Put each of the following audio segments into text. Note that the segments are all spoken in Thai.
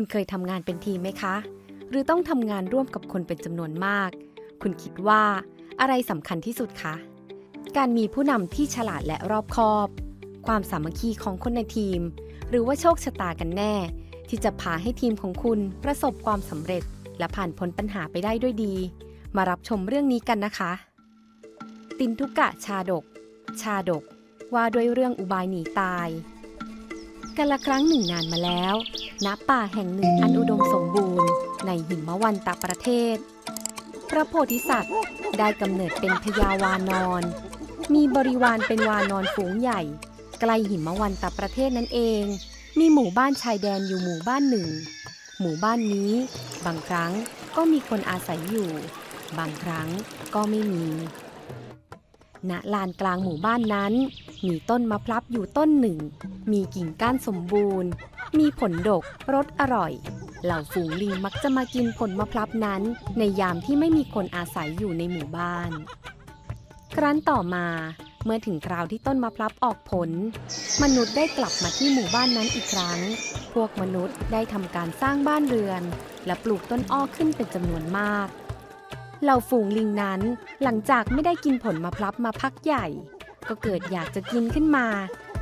คุณเคยทำงานเป็นทีมไหมคะ หรือต้องทำงานร่วมกับคนเป็นจำนวนมาก คุณคิดว่าอะไรสำคัญที่สุดคะ การมีผู้นำที่ฉลาดและรอบคอบ ความสามัคคีของคนในทีม หรือว่าโชคชะตากันแน่ ที่จะพาให้ทีมของคุณประสบความสำเร็จ และผ่านพ้นปัญหาไปได้ด้วยดี มารับชมเรื่องนี้กันนะคะ ตินทุกะชาดก ชาดกว่าด้วยเรื่องอุบายหนีตาย กันละครั้งหนึ่งนานมาแล้ว ณ ป่าแห่งหนึ่งอันอุดมสมบูรณ์ ในหิมวันตะประเทศ พระโพธิสัตว์ได้กำเนิดเป็นพญาวานอน มีบริวารเป็นวานอนฝูงใหญ่ ใกล้หิมวันตะประเทศนั่นเอง มีหมู่บ้านชายแดนอยู่หมู่บ้านหนึ่ง หมู่บ้านนี้ บางครั้งก็มีคนอาศัยอยู่ บางครั้งก็ไม่มี ณลานกลางหมู่บ้านนั้น มีต้นมะพร้าวอยู่ต้นหนึ่ง มีกิ่งก้านสมบูรณ์ มีผลดกรสอร่อย เหล่าฝูงลิงมักจะมากินผลมะพร้าวนั้น ในยามที่ไม่มีคนอาศัยอยู่ในหมู่บ้าน ครั้นต่อมาเมื่อถึงคราวที่ต้นมะพร้าวออกผล มนุษย์ได้กลับมาที่หมู่บ้านนั้นอีกครั้ง พวกมนุษย์ได้ทำการสร้างบ้านเรือน และปลูกต้นอ้อขึ้นเป็นจำนวนมาก เหล่าฝูงลิงนั้น หลังจากไม่ได้กินผลมะพร้าวมาพักใหญ่ ก็เกิดอยากจะกินขึ้นมา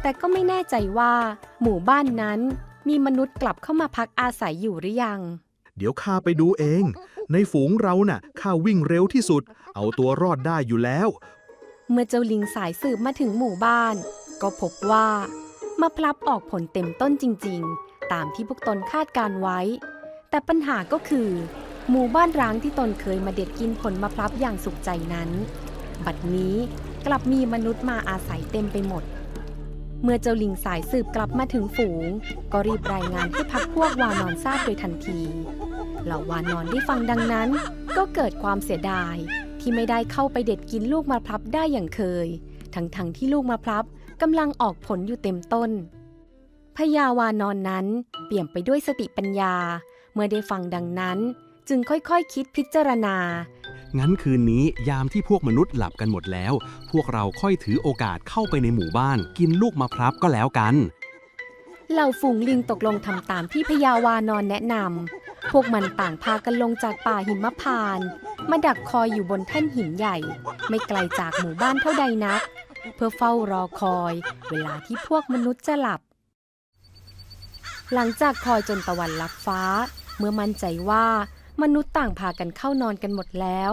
แต่ก็ไม่แน่ใจว่า หมู่บ้านนั้น มีมนุษย์กลับเข้ามาพักอาศัยอยู่หรือยัง เดี๋ยวข้าไปดูเอง ในฝูงเราน่ะข้าวิ่งเร็วที่สุด เอาตัวรอดได้อยู่แล้ว เมื่อเจ้าลิงสายสืบมาถึงหมู่บ้าน ก็พบว่ามะพร้าวออกผลเต็มต้นจริง ๆ ตามที่พวกตนคาดการไว้ แต่ปัญหาก็คือ หมู่บ้านร้างที่ตนเคยมาเด็ดกินผลมะพร้าวอย่างสุขใจนั้น บัดนี้กลับมีมนุษย์มาอาศัยเต็มไปหมด เมื่อเจ้าลิงสายสืบกลับมาถึงฝูง ก็รีบรายงานให้พักพวกวานอนทราบโดยทันที เหล่าวานอนได้ฟังดังนั้น ก็เกิดความเสียดายที่ไม่ได้เข้าไปเด็ดกินลูกมะพร้าวได้อย่างเคย ทั้งๆทที่ลูกมะพร้าวกำลังออกผลอยู่เต็มต้นพญาวานอนนั้นเปี่ยมไปด้วยสติปัญญา เมื่อได้ฟังดังนั้น จึงค่อยๆคคิดพิจารณา งั้นคืนนี้ยามที่พวกมนุษย์หลับกันหมดแล้ว พวกเราค่อยถือโอกาสเข้าไปในหมู่บ้าน กินลูกมะพร้าวก็แล้วกัน เหล่าฝูงลิงตกลงทำตามที่พญาวานอนแนะนำพวกมันต่างพากันลงจากป่าหิมพานต์มาดักคอยอยู่บนแท่นหินใหญ่ ไม่ไกลจากหมู่บ้านเท่าใดนัก เพื่อเฝ้ารอคอย เวลาที่พวกมนุษย์จะหลับ หลังจากคอยจนตะวันลับฟ้า เมื่อมั่นใจว่า มนุษย์ต่างพากันเข้านอนกันหมดแล้ว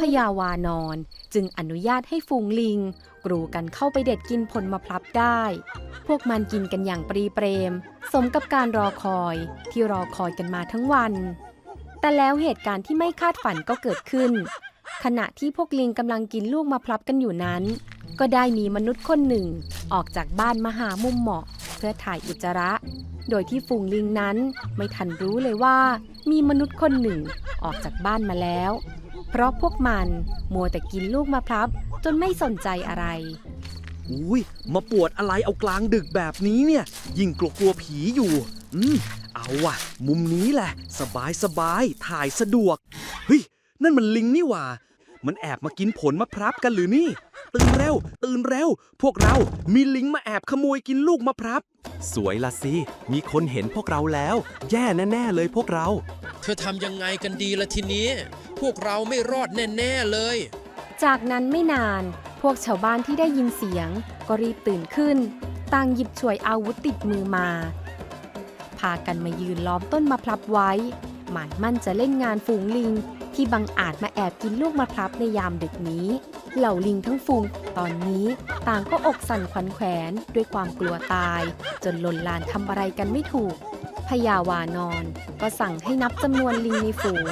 พญาวานอนจึงอนุญาตให้ฝูงลิง กรูกันเข้าไปเด็ดกินผลมะพร้าวได้ พวกมันกินกันอย่างปรีเปรม สมกับการรอคอยที่รอคอยกันมาทั้งวัน แต่แล้วเหตุการณ์ที่ไม่คาดฝันก็เกิดขึ้น ขณะที่พวกลิงกำลังกินลูกมะพร้าวกันอยู่นั้น ก็ได้มีมนุษย์คนหนึ่ง ออกจากบ้านมาหามุมเหมาะ เพื่อถ่ายอุจจาระ โดยที่ฝูงลิงนั้นไม่ทันรู้เลยว่า มีมนุษย์คนหนึ่งออกจากบ้านมาแล้ว เพราะพวกมันมัวแต่กินลูกมะพร้าวจนไม่สนใจอะไร อุ้ยมาปวดอะไรเอากลางดึกแบบนี้เนี่ย ยิ่งกลัวกลัวผีอยู่ อืม เอาว่ะ มุมนี้แหละ สบายสบายถ่ายสะดวก เฮ้ย นั่นมันลิงนี่หว่า มันแอบมากินผลมะพร้าวกันหรือนี่ ตื่นเร็ว ตื่นเร็ว พวกเรามีลิงมาแอบขโมยกินลูกมะพร้าว สวยละสิ มีคนเห็นพวกเราแล้ว แย่แน่ๆเลยพวกเรา เธอทำยังไงกันดีละทีนี้ พวกเราไม่รอดแน่ๆเลย จากนั้นไม่นาน พวกชาวบ้านที่ได้ยินเสียง ก็รีบตื่นขึ้น ต่างหยิบฉวยอาวุธติดมือมา พากันมายืนล้อมต้นมะพร้าวไว้ หมายมั่นจะเล่นงานฝูงลิง ที่บังอาจมาแอบกินลูกมะพร้าวในยามดึกนี้ เหล่าลิงทั้งฝูงตอนนี้ต่างก็อกสั่นขวัญแขวนด้วยความกลัวตาย จนหล่นลานทำอะไรกันไม่ถูกพญาวานอน ก็สั่งให้นับจำนวนลิงในฝูง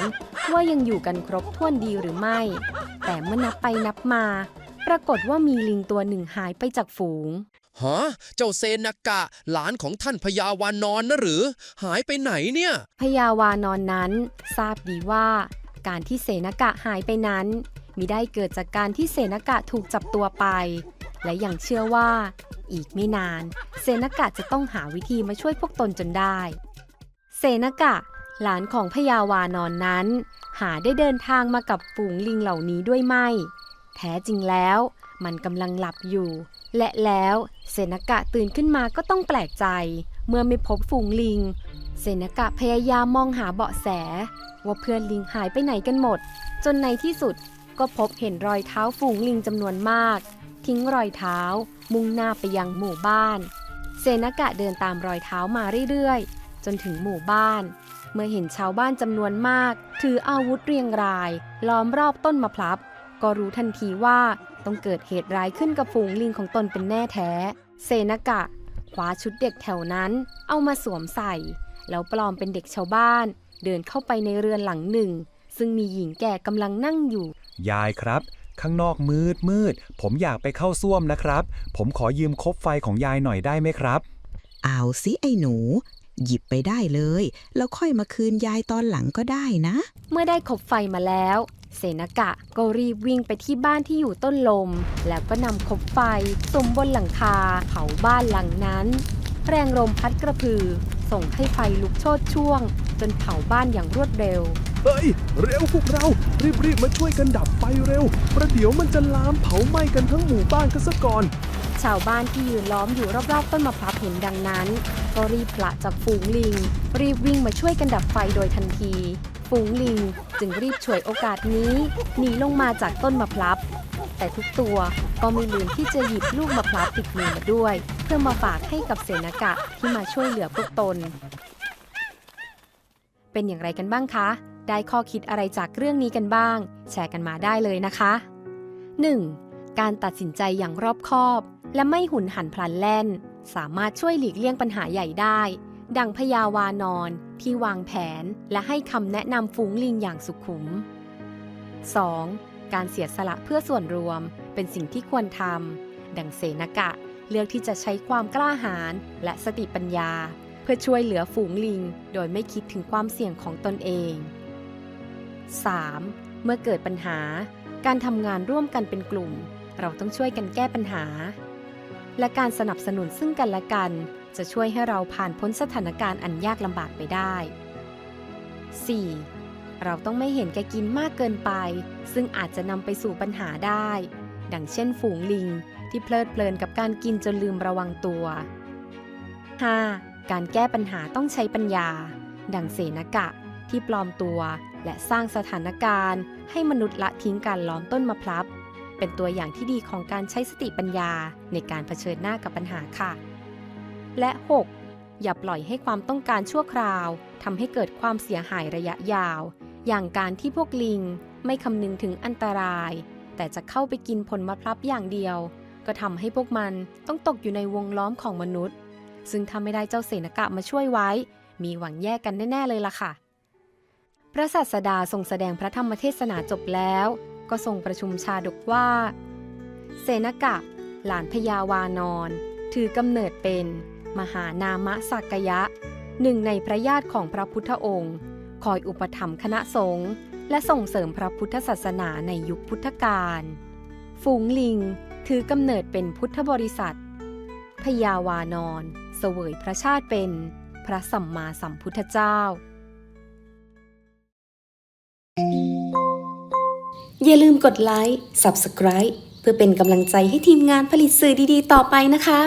ว่ายังอยู่กันครบถ้วนดีหรือไม่ แต่เมื่อนับไปนับมา ปรากฏว่ามีลิงตัวหนึ่งหายไปจากฝูงฮะเจ้าเซนากะ หลานของท่านพญาวานอนนะหรือ หายไปไหนเนี่ยพญาวานอนนั้น ทราบดีว่า การที่เสนากะหายไปนั้น มิได้เกิดจากการที่เสนากะถูกจับตัวไป และยังเชื่อว่า อีกไม่นาน เสนากะจะต้องหาวิธีมาช่วยพวกตนจนได้ เสนากะ หลานของพญาวานอนนั้น หาได้เดินทางมากับฝูงลิงเหล่านี้ด้วยไหมแท้จริงแล้วมันกำลังหลับอยู่ และแล้วเสนากะตื่นขึ้นมาก็ต้องแปลกใจ เมื่อไม่พบฝูงลิง เซนกะพยายามมองหาเบาะแส ว่าเพื่อนลิงหายไปไหนกันหมด จนในที่สุดก็พบเห็นรอยเท้าฝูงลิงจำนวนมาก ทิ้งรอยเท้า มุ่งหน้าไปยังหมู่บ้าน เซนกะเดินตามรอยเท้ามาเรื่อยๆ จนถึงหมู่บ้าน เมื่อเห็นชาวบ้านจำนวนมาก ถืออาวุธเรียงราย ล้อมรอบต้นมะพร้าวก็รู้ทันทีว่าต้องเกิดเหตุร้ายขึ้นกับฝูงลิงของตนเป็นแน่แท้ เซนกะ คว้าชุดเด็กแถวนั้นเอามาสวมใส่ แล้วปลอมเป็นเด็กชาวบ้าน เดินเข้าไปในเรือนหลังหนึ่ง ซึ่งมีหญิงแก่กำลังนั่งอยู่ ยายครับ ข้างนอกมืดมืด ผมอยากไปเข้าส้วมนะครับ ผมขอยืมคบไฟของยายหน่อยได้ไหมครับ เอาสิไอ้หนู หยิบไปได้เลย แล้วค่อยมาคืนยายตอนหลังก็ได้นะ เมื่อได้ขบไฟมาแล้ว เสนากะก็รีบวิ่งไปที่บ้านที่อยู่ต้นลม แล้วก็นำขบไฟสมบนหลังคาเผาบ้านหลังนั้น แรงลมพัดกระพือ ส่งให้ไฟลุกโชนช่วง จนเผาบ้านอย่างรวดเร็วเฮ้ย เร็วพวกเรา รีบๆมาช่วยกันดับไฟเร็ว ประเดี๋ยวมันจะลามเผาไหม้กันทั้งหมู่บ้านกันซะก่อน ชาวบ้านที่ยืนล้อมอยู่รอบๆต้นมะพร้าวเห็นดังนั้นก็รีบปละจากฝูงลิง รีบวิ่งมาช่วยกันดับไฟโดยทันที ฝูงลิงจึงรีบฉวยโอกาสนี้หนีลงมาจากต้นมะพร้าวแต่ทุกตัวก็ไม่ลืมที่จะหยิบลูกมะพร้าวติดมือมาด้วย เพื่อมาฝากให้กับเสนากะที่มาช่วยเหลือพวกตน เป็นอย่างไรกันบ้างคะ ได้ข้อคิดอะไรจากเรื่องนี้กันบ้าง แชร์กันมาได้เลยนะคะ 1. การตัดสินใจอย่างรอบคอบ และไม่หุนหันพลันแล่น สามารถช่วยหลีกเลี่ยงปัญหาใหญ่ได้ ดังพญาวานอนที่วางแผนและให้คำแนะนำฝูงลิงอย่างสุขุม 2. การเสียสละเพื่อส่วนรวมเป็นสิ่งที่ควรทำดังเสนกะเลือกที่จะใช้ความกล้าหาญและสติปัญญา เพื่อช่วยเหลือฝูงลิง โดยไม่คิดถึงความเสี่ยงของตนเอง 3. เมื่อเกิดปัญหา การทำงานร่วมกันเป็นกลุ่ม เราต้องช่วยกันแก้ปัญหา และการสนับสนุนซึ่งกันและกัน จะช่วยให้เราผ่านพ้นสถานการณ์อันยากลำบากไปได้ 4. เราต้องไม่เห็นแก่กินมากเกินไป ซึ่งอาจจะนำไปสู่ปัญหาได้ ดังเช่นฝูงลิง ที่เพลิดเพลินกับการกินจนลืมระวังตัว 5. การแก้ปัญหาต้องใช้ปัญญา ดังเสนากะ ที่ปลอมตัว และสร้างสถานการณ์ ให้มนุษย์ละทิ้งการล้อมต้นมะพร้าว เป็นตัวอย่างที่ดีของการใช้สติปัญญาในการเผชิญหน้ากับปัญหาค่ะ และ 6. อย่าปล่อยให้ความต้องการชั่วคราวทำให้เกิดความเสียหายระยะยาว อย่างการที่พวกลิงไม่คำนึงถึงอันตราย แต่จะเข้าไปกินผลมะพร้าวอย่างเดียว ก็ทำให้พวกมันต้องตกอยู่ในวงล้อมของมนุษย์ ซึ่งถ้าไม่ได้เจ้าเสนากะมาช่วยไว้ มีหวังแยกกันแน่ๆเลยล่ะค่ะพระศาสดาทรงแสดงพระธรรมเทศนาจบแล้ว ก็ทรงประชุมชาดกว่า เสนกะ หลานพญาวานอนถือกำเนิดเป็น มหานามะสักยะ หนึ่งในพระญาติของพระพุทธองค์ คอยอุปถัมภ์คณะสงฆ์และส่งเสริมพระพุทธศาสนาในยุคพุทธกาล ฝูงลิงถือกำเนิดเป็นพุทธบริษัทพญาวานอนเสวยพระชาติเป็น พระสัมมาสัมพุทธเจ้า อย่าลืมกดไลค์ Subscribe เพื่อเป็นกำลังใจให้ทีมงานผลิตสื่อดีๆ ต่อไปนะคะ